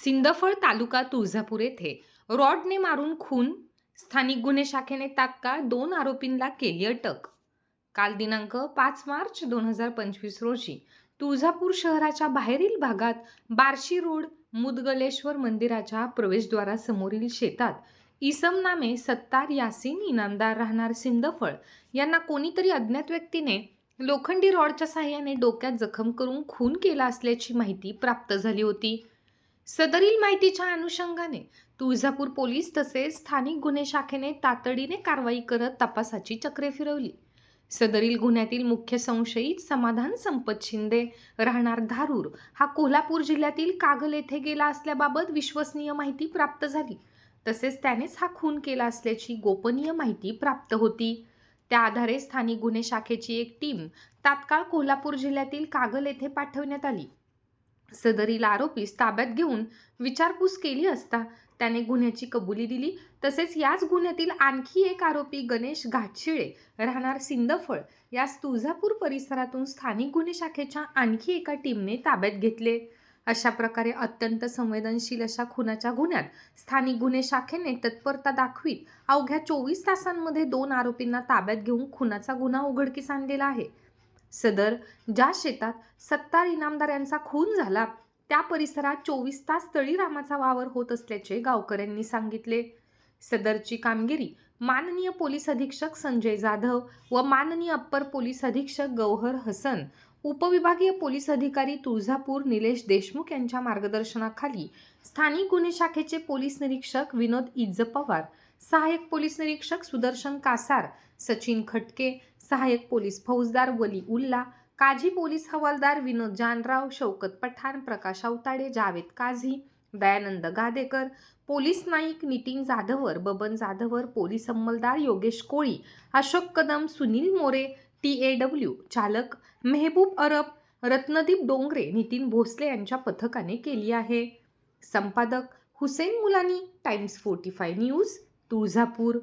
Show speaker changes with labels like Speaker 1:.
Speaker 1: सिंदफळ तालुका तुळजापूर येथे रॉडने मारून खून स्थानिक गुन्हे शाखेने तात्काळ दोन आरोपींना केली अटक. काल दिनांक पाच मार्च दोन हजार पंचवीस रोजी तुळजापूर शहराच्या बाहेरील भागात बार्शी रोड मुदगलेश्वर मंदिराच्या प्रवेशद्वारासमोरील शेतात इसम नामे सत्तार यासीन इनामदार राहणार सिंदफळ यांना कोणीतरी अज्ञात व्यक्तीने लोखंडी रॉडच्या साह्याने डोक्यात जखम करून खून केला असल्याची माहिती प्राप्त झाली होती. सदरील माहितीच्या अनुषंगाने तुळजापूर पोलीस तसेच स्थानिक गुन्हे शाखेने तातडीने कारवाई करत तपासाची चक्रे फिरवली. सदरील गुन्ह्यातील मुख्य संशयित समाधान संपत शिंदे राहणार धारूर. हा कोल्हापूर जिल्ह्यातील कागल येथे गेला असल्याबाबत विश्वसनीय माहिती प्राप्त झाली. तसेच त्यानेच हा खून केला असल्याची गोपनीय माहिती प्राप्त होती. त्या आधारे स्थानिक गुन्हे शाखेची एक टीम तात्काळ कोल्हापूर जिल्ह्यातील कागल येथे पाठवण्यात आली. सदरील आरोपीस ताब्यात घेऊन विचारपूस केली असता त्याने गुन्ह्याची कबुली दिली. तसेच याच गुन्ह्यातील आणखी एक आरोपी गणेश घाटशिळे राहणार सिंदफळ यास तुळजापूर परिसरातून स्थानिक गुन्हे शाखेच्या आणखी एका टीमने ताब्यात घेतले. अशा प्रकारे अत्यंत संवेदनशील अशा खुनाच्या गुन्ह्यात स्थानिक गुन्हे शाखेने तत्परता दाखवीत अवघ्या चोवीस तासांमध्ये दोन आरोपींना ताब्यात घेऊन खुनाचा गुन्हा उघडकीस आणलेला आहे. सदर ज्या शेतात सत्तार इनामदार यांचा खून झाला त्या परिसरात चोवीस तास तळीरामाचा वावर होत असल्याचे गावकऱ्यांनी सांगितले. सदरची कामगिरी माननीय पोलीस अधीक्षक संजय जाधव व माननीय अप्पर पोलीस अधीक्षक गौहर हसन उपविभागीय पोलीस अधिकारी तुळजापूर निलेश देशमुख यांच्या मार्गदर्शनाखाली स्थानिक गुन्हे शाखेचे पोलीस निरीक्षक विनोद इज्ज पवार सहाय्यक पोलीस निरीक्षक सुदर्शन कासार सचिन खटके सहाय्यक पोलीस फौजदार वली उल्ला काझी पोलीस हवालदार Vinod Janrao Shaukat Pathan Prakash Avtade Javed Kazi Dayanand Gadekar police Naik Nitin Jadhavar Baban Jadhavar police अंमलदार Yogesh Koli Ashok Kadam Sunil More T A W चालक मेहबूब अरब रत्नदीप डोंगरे नितीन भोसले यांच्या पथकाने केली आहे. संपादक Hussain Mulani Times forty five news Tuljapur.